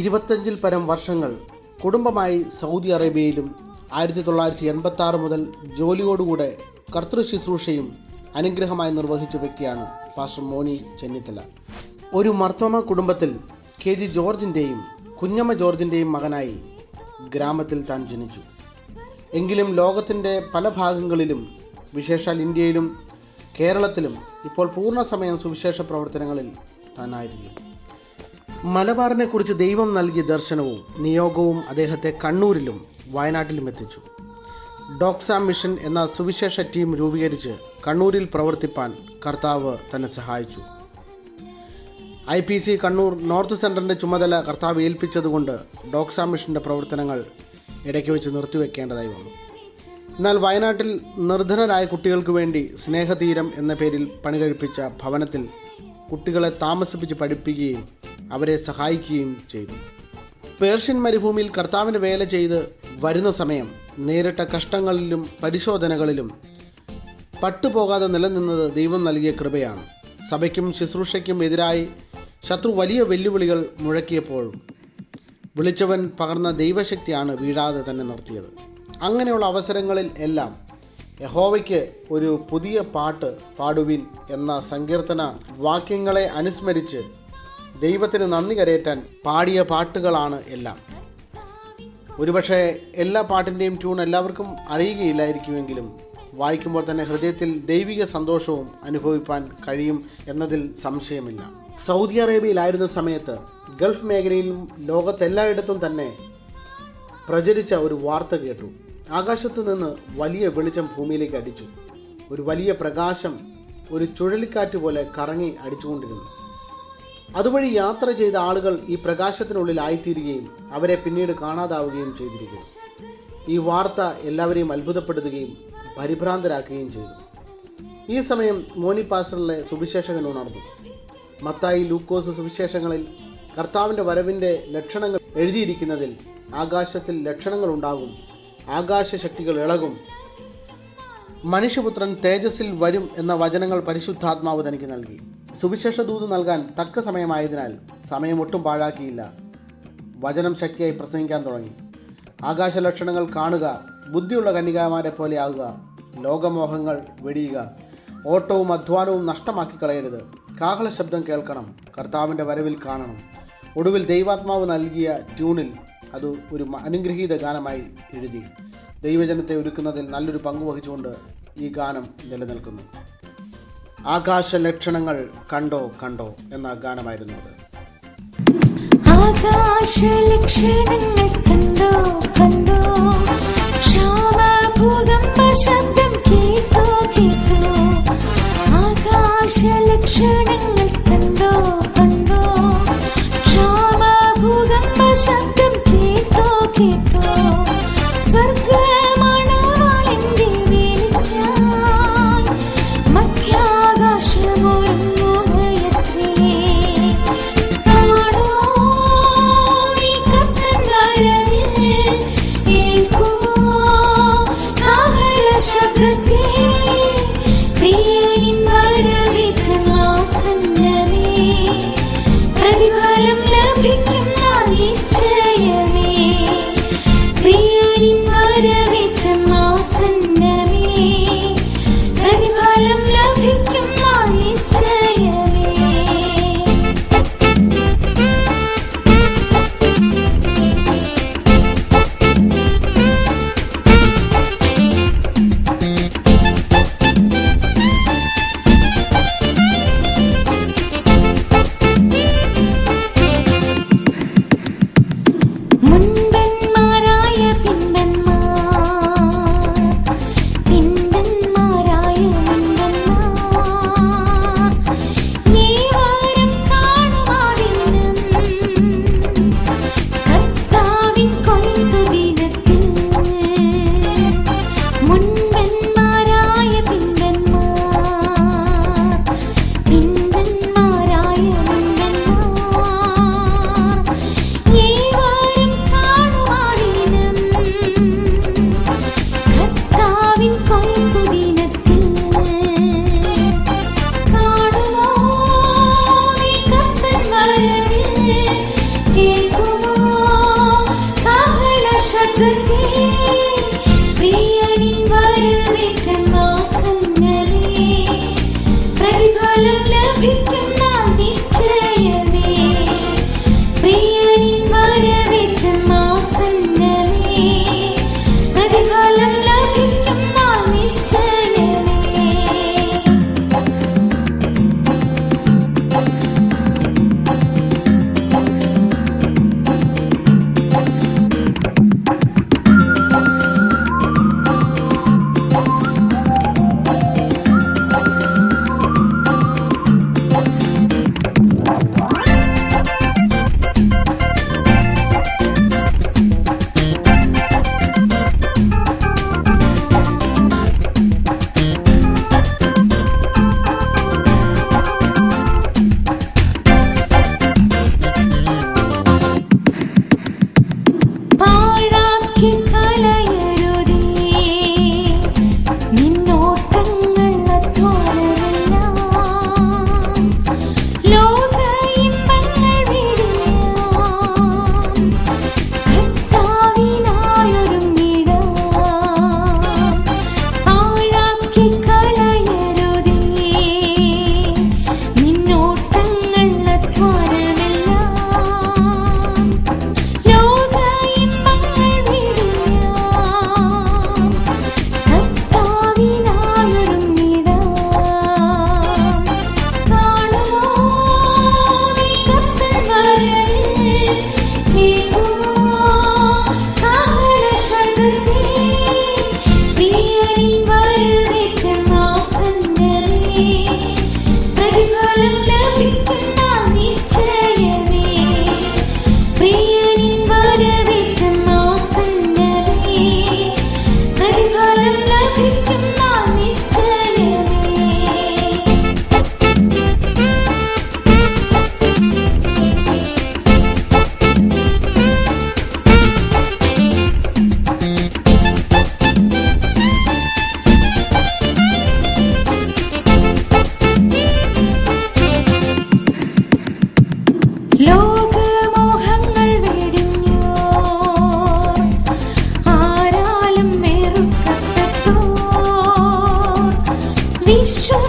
ഇരുപത്തഞ്ചിൽ പരം വർഷങ്ങൾ കുടുംബമായി സൗദി അറേബ്യയിലും ആയിരത്തി തൊള്ളായിരത്തി എൺപത്തി ആറ് മുതൽ ജോലിയോടുകൂടെ കർത്തൃ ശുശ്രൂഷയും അനുഗ്രഹമായി നിർവഹിച്ച വ്യക്തിയാണ് പാസ്റ്റർ മോനി ചെന്നിത്തല. ഒരു മർത്തോമ കുടുംബത്തിൽ കെ ജി ജോർജിന്റെയും കുഞ്ഞമ്മ ജോർജിന്റെയും മകനായി ഗ്രാമത്തിൽ താൻ ജനിച്ചു. എങ്കിലും ലോകത്തിന്റെ പല ഭാഗങ്ങളിലും വിശേഷാൽ ഇന്ത്യയിലും കേരളത്തിലും ഇപ്പോൾ പൂർണസമയം സുവിശേഷ പ്രവർത്തനങ്ങളിൽ താനായിരിക്കും. മലബാറിനെ കുറിച്ച് ദൈവം നൽകിയ ദർശനവും നിയോഗവും അദ്ദേഹത്തെ കണ്ണൂരിലും വയനാട്ടിലും എത്തിച്ചു. ഡോക്സാം മിഷൻ എന്ന സുവിശേഷ ടീം രൂപീകരിച്ച് കണ്ണൂരിൽ പ്രവർത്തിപ്പാൻ കർത്താവ് തന്നെ സഹായിച്ചു. I P C Kannur north സെന്ററിന്റെ ചുമതല കർത്താവ് ഏൽപ്പിച്ചതുകൊണ്ട് ഡോക്സാം മിഷന്റെ പ്രവർത്തനങ്ങൾ ഇടയ്ക്ക് വെച്ച് നിർത്തിവെക്കേണ്ടതായി വന്നു. എന്നാൽ വയനാട്ടിൽ നിർധനരായ കുട്ടികൾക്ക് വേണ്ടി സ്നേഹതീരം എന്ന പേരിൽ പണികഴിപ്പിച്ച ഭവനത്തിൽ കുട്ടികളെ താമസിപ്പിച്ച് പഠിപ്പിക്കുകയും അവരെ സഹായിക്കുകയും ചെയ്തു. പേർഷ്യൻ മരുഭൂമിയിൽ കർത്താവിന്റെ വേല ചെയ്ത് വരുന്ന സമയം നേരിട്ട കഷ്ടങ്ങളിലും പരിശോധനകളിലും പട്ടുപോകാതെ നിലനിന്നത് ദൈവം നൽകിയ കൃപയാണ്. സഭയ്ക്കും ശുശ്രൂഷയ്ക്കും എതിരായി ശത്രു വലിയ വെല്ലുവിളികൾ മുഴക്കിയപ്പോഴും വിളിച്ചവൻ പകർന്ന ദൈവശക്തിയാണ് വീഴാതെ തന്നെ നിർത്തിയത്. അങ്ങനെയുള്ള അവസരങ്ങളിൽ എല്ലാം യഹോവയ്ക്ക് ഒരു പുതിയ പാട്ട് പാടുവിൻ എന്ന സങ്കീർത്തന വാക്യങ്ങളെ അനുസ്മരിച്ച് ദൈവത്തിന് നന്ദി കരയേറ്റാൻ പാടിയ പാട്ടുകളാണ് എല്ലാം. ഒരുപക്ഷെ എല്ലാ പാട്ടിന്റെയും ട്യൂൺ എല്ലാവർക്കും അറിയുകയില്ലായിരിക്കുമെങ്കിലും വായിക്കുമ്പോൾ തന്നെ ഹൃദയത്തിൽ ദൈവിക സന്തോഷവും അനുഭവിപ്പാൻ കഴിയും എന്നതിൽ സംശയമില്ല. സൗദി അറേബ്യയിലായിരുന്ന സമയത്ത് ഗൾഫ് മേഖലയിലും ലോകത്തെല്ലായിടത്തും തന്നെ പ്രചരിച്ച ഒരു വാർത്ത കേട്ടു. ആകാശത്ത് നിന്ന് വലിയ വെളിച്ചം ഭൂമിയിലേക്ക് അടിച്ചു. ഒരു വലിയ പ്രകാശം ഒരു ചുഴലിക്കാറ്റ് പോലെ കറങ്ങി അടിച്ചുകൊണ്ടിരുന്നു. അതുവഴി യാത്ര ചെയ്ത ആളുകൾ ഈ പ്രകാശത്തിനുള്ളിൽ ആയിത്തീരുകയും അവരെ പിന്നീട് കാണാതാവുകയും ചെയ്തിരിക്കുന്നു. ഈ വാർത്ത എല്ലാവരെയും അത്ഭുതപ്പെടുത്തുകയും പരിഭ്രാന്തരാക്കുകയും ചെയ്തു. ഈ സമയം മോനി പാസ്റ്ററിലെ സുവിശേഷകൻ ഉണർന്നു. മത്തായി ലൂക്കോസ് സുവിശേഷങ്ങളിൽ കർത്താവിന്റെ വരവിന്റെ ലക്ഷണങ്ങൾ എഴുതിയിരിക്കുന്നതിൽ ആകാശത്തിൽ ലക്ഷണങ്ങൾ ഉണ്ടാകും. ആകാശശക്തികൾ ഇളകും. മനുഷ്യപുത്രൻ തേജസ്സിൽ വരും എന്ന വചനങ്ങൾ പരിശുദ്ധാത്മാവ് തനിക്ക് നൽകി. സുവിശേഷ ദൂത് നൽകാൻ തക്ക സമയമായതിനാൽ സമയം ഒട്ടും പാഴാക്കിയില്ല. വചനം ശക്തിയായി പ്രസംഗിക്കാൻ തുടങ്ങി. ആകാശ ലക്ഷണങ്ങൾ കാണുക ബുദ്ധിയുള്ള കന്യകാമാരെ പോലെ ആകുക ലോകമോഹങ്ങൾ വെടിയുക ഓട്ടവും അധ്വാനവും നഷ്ടമാക്കി കളയരുത്. കാഹള ശബ്ദം കേൾക്കണം കർത്താവിന്റെ വരവിൽ കാണണം. ഒടുവിൽ ദൈവാത്മാവ് നൽകിയ ട്യൂണിൽ അത് ഒരു അനുഗ്രഹീത ഗാനമായി എഴുതി. ദൈവജനത്തെ ഒരുക്കുന്നതിൽ നല്ലൊരു പങ്ക് വഹിച്ചുകൊണ്ട് ഈ ഗാനം നിലനിൽക്കുന്നു. ആകാശ ലക്ഷണങ്ങൾ കണ്ടോ കണ്ടോ എന്ന ഗാനമായിരുന്നു അത്. ആകാശലക്ഷണങ്ങൾ കണ്ടോ ശബ്ദം കണ്ടോ കണ്ടോ? ക്ഷാമഭൂകമ്പ ശബ്ദം കേട്ടോ കേട്ടോ? You. show.